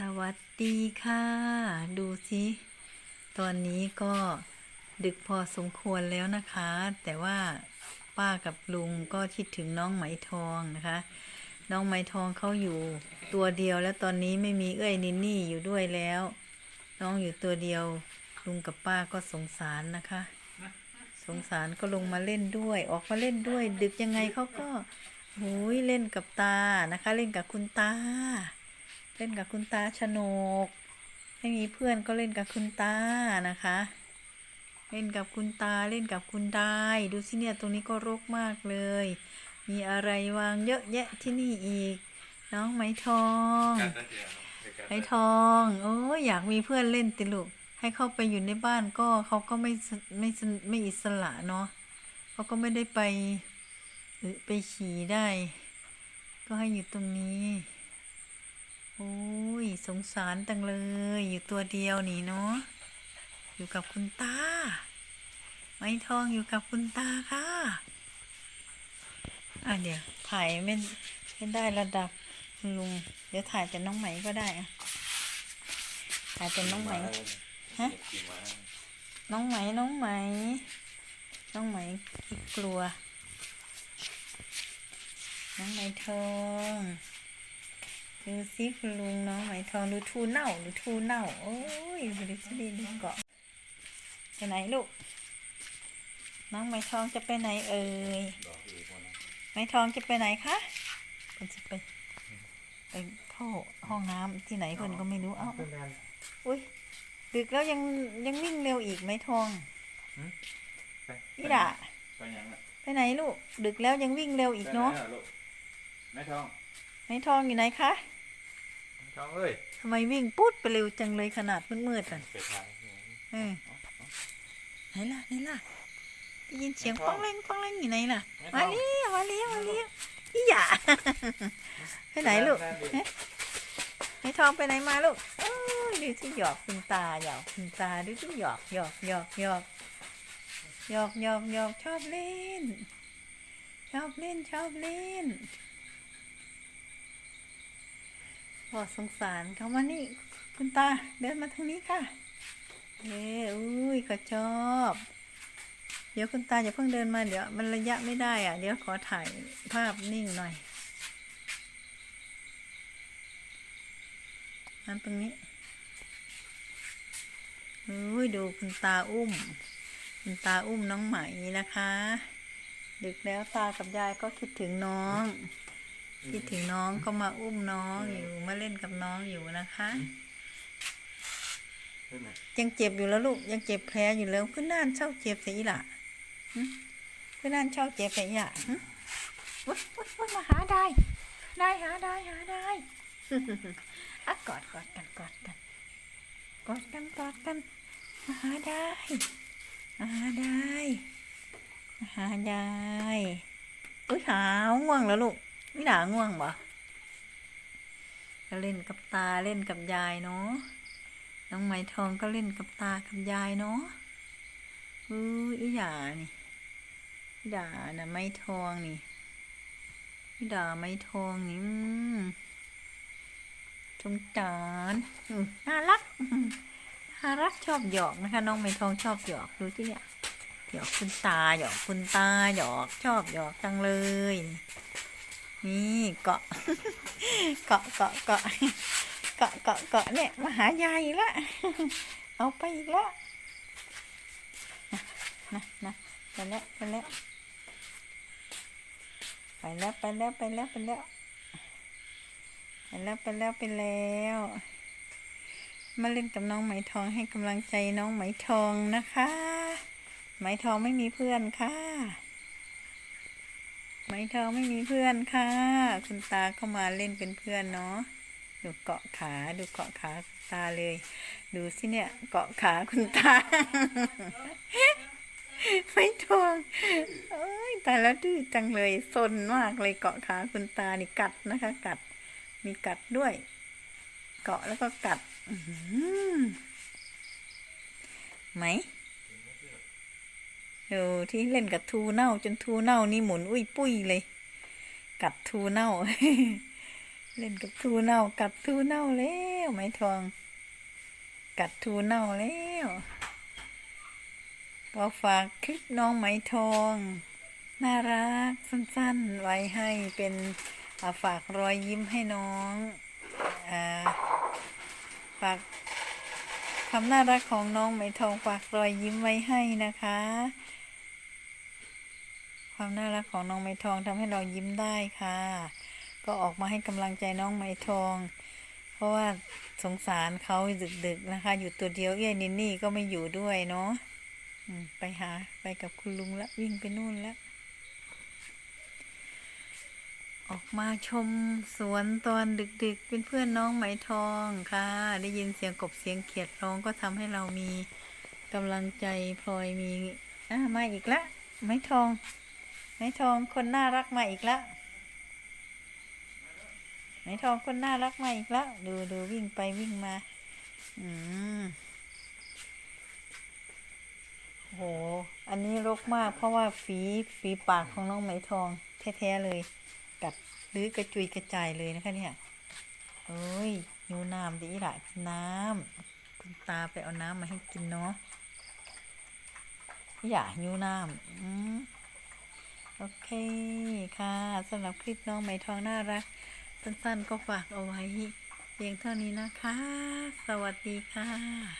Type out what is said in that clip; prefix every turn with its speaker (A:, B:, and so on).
A: สวัสดีค่ะ ดูสิตอนนี้ก็ดึกพอสมควรแล้วนะคะ แต่ว่าป้ากับลุงก็คิดถึงน้องไหมทองนะคะ น้องไหมทองเขาอยู่ตัวเดียวแล้วตอนนี้ไม่มีเอ้ยนินนี่อยู่ด้วยแล้ว น้องอยู่ตัวเดียว ลุงกับป้าก็สงสารนะคะ สงสารก็ลงมาเล่นด้วย ออกมาเล่นด้วย ดึกยังไงเขาก็หูยเล่นกับตานะคะ เล่นกับคุณตา เล่นกับคุณตาชนก ไม่มีเพื่อนก็เล่นกับคุณตานะคะ เล่นกับคุณตาเล่นกับคุณได้ ดูสิเนี่ยตรงนี้ก็รกมากเลย มีอะไรวางเยอะแยะที่นี่อีก น้องไหมทองไหมทองโอ้อยากมีเพื่อนเล่นติลูกให้เข้าไปอยู่ในบ้านก็เขาก็ไม่ไม่ไม่อิสระเนาะเขาก็ไม่ได้ไปอึไปฉี่ได้ ก็ให้อยู่ตรงนี้ โอ้ย สงสารจังเลย อยู่ตัวเดียวนี่เนาะ อยู่กับคุณตา ไม้ทองอยู่กับคุณตาค่ะ อะเดี๋ยวถ่ายไม่ไม่ได้ระดับลุง เดี๋ยวถ่ายเป็นน้องไหมก็ได้อะถ่ายเป็นน้องไหมฮะ น้องไหมน้องไหม น้องไหมกลัว น้องไหมทอง ดูสิคุณลุงน้องไหมทองดูทูเน่าดูทูเน่า โอ้ยดูดิสิดีดูเกาะไปไหนลูก น้องไหมทองจะไปไหนเอ่ยไหมทองจะไปไหนคะมันจะไปไปเข้าห้องน้ำที่ไหนคนก็ไม่รู้เอ้าอุ้ยดึกแล้วยังยังวิ่งเร็วอีกไหมทองนี่ด่ะ
B: ไปยังอะ
A: ไปไหนลูก ดึกแล้วยังวิ่งเร็วอีกเนาะ
B: ไปไหลูกแม่ทอง
A: ไหมทองอยู่ไหนคะ
B: แม่ทองเอ้ย
A: ทำไมวิ่งปุ๊ดไปเร็วจังเลยขนาดมืดๆอะ
B: ไปทาง
A: เออไหนล่ะไหนล่ะได้ยินเสียงป้องแรงป้องแรงอยู่ไหนล่ะ มาเลี้ยวมาเลี้ยวมาเลี้ยวอีหยาไปไหนลูกฮะไหมทองไปไหนมาลูกโอ้ยดูสิหยอกคุณตาหยอกคุณตาดูสิหยอกหยอกหยอกหยอกหยอกหยอกหยอกชอบเล่น ชอบเล่นชอบเล่น พอสงสารเขามานี่ คุณตาเดินมาทางนี้ค่ะเอ้อุ้ยก็ชอบ เดี๋ยวคุณตาอย่าเพิ่งเดินมาเดี๋ยวมันระยะไม่ได้อะ เดี๋ยวขอถ่ายภาพนิ่งหน่อยนั่นตรงนี้อุ้ยดูคุณตาอุ้ม คุณตาอุ้มน้องไหมนะคะ ดึกแล้วตากับยายก็คิดถึงน้อง คิดถึงน้องก็มาอุ้มน้องอยู่มาเล่นกับน้องอยู่นะคะยังเจ็บอยู่แล้วลูกยังเจ็บแผลอยู่แล้วขึ้นน่านเช่าเจ็บเสียอีหล่ะหึขึ้นน่านเช่าเจ็บเสียอีหล่ะหึวุ้ยวุ้ยวุ้ยมาหาได้ ได้หาได้หาได้อะกอดกอดกันกอดกันกอดกันกอดกันมาหาได้มาหาได้มาหาได้อุ้ยหาวง่วงแล้วลูก ไม่หนาง่วงบ่ก็เล่นกับตาเล่นกับยายเนาะ น้องไหมทองก็เล่นกับตากับยายเนาะอืออีหยานี่อีด่าน่ะไม้ทองนี่อีด่าไม้ทองนี่อืมจงจานน่ารักน่ารักชอบหยอกนะคะ น้องไม้ทองชอบหยอกดูที่เนี่ยหยอกคุณตาหยอกคุณตาหยอกชอบหยอกจังเลย นี่เกาะ เกาะเกาะเกาะเกาะเกาะเกาะเนี่ยมาหายายอีกล้วเอาไปอีกล้วนะนะไปแล้วไปแล้วไปแล้วไปแล้วไปแล้วไปแล้วไปแล้วไปแล้วไปแล้วมาเล่นกับน้องไหมทองให้กำลังใจน้องไหมทองนะคะ ไหมทองไม่มีเพื่อนค่ะ มทองไม่มีเพื่อนค่ะ คุณตาเข้ามาเล่นเป็นเพื่อนเนาะดูเกาะขา ดูเกาะขาคุณตาเลย ดูสิเนี่ย เกาะขาคุณตา ไม่ทวงเอ้ยแต่แล้วดื้อจังเลยซนมากเลยเกาะขาคุณตานี่กัดนะคะ กัด มีกัดด้วย เกาะแล้วก็กัดไหม ดูที่เล่นกับทูเน่าจนทูเน่านี่หมุนอุ้ยปุ้ยเลย กัดทูเน่า เล่นกับทูเน่า กัดทูเน่าแล้วไหมทอง กัดทูเน่าแล้วก็ฝากคลิปน้องไหมทอง น่ารักสั้นๆ ไว้ให้เป็นฝากรอยยิ้มให้น้องอฝาก ความน่ารักของน้องไหมทองฝากรอยยิ้มไว้ให้นะคะ ความน่ารักของน้องไหมทองทำให้เรายิ้มได้ค่ะ ก็ออกมาให้กำลังใจน้องไหมทอง เพราะว่าสงสารเขาดึกๆนะคะ อยู่ตัวเดียวเอ้ยนินนี่ก็ไม่อยู่ด้วยเนาะไปหาไปกับคุณลุงละวิ่งไปนู่นแล้ว ออกมาชมสวนตอนดึกๆ เป็นเพื่อนน้องไหมทองค่ะ ได้ยินเสียงกบเสียงเขียดร้องก็ทำให้เรามีกำลังใจพลอยมีอะมาอีกละไหมทอง ไหมทองคนน่ารักมาอีกแล้วไหมทองคนน่ารักมาอีกแล้วดูดูวิ่งไปวิ่งมา อืมโห อันนี้รกมากเพราะว่าฝีฝีปากของน้องไหมทองแท้ๆเลย กัดหรือกระจุยกระจายเลยนะคะเนี่ยเอ้ยหิวน้ำดีละกินน้ำคุณตาไปเอาน้ำมาให้กินเนาะอย่าหิวน้ำอืมโอเคค่ะสำหรับคลิปน้องไหมทองน่ารัก สั้นๆก็ฝากเอาไว้เพียงเท่านี้นะคะ สวัสดีค่ะ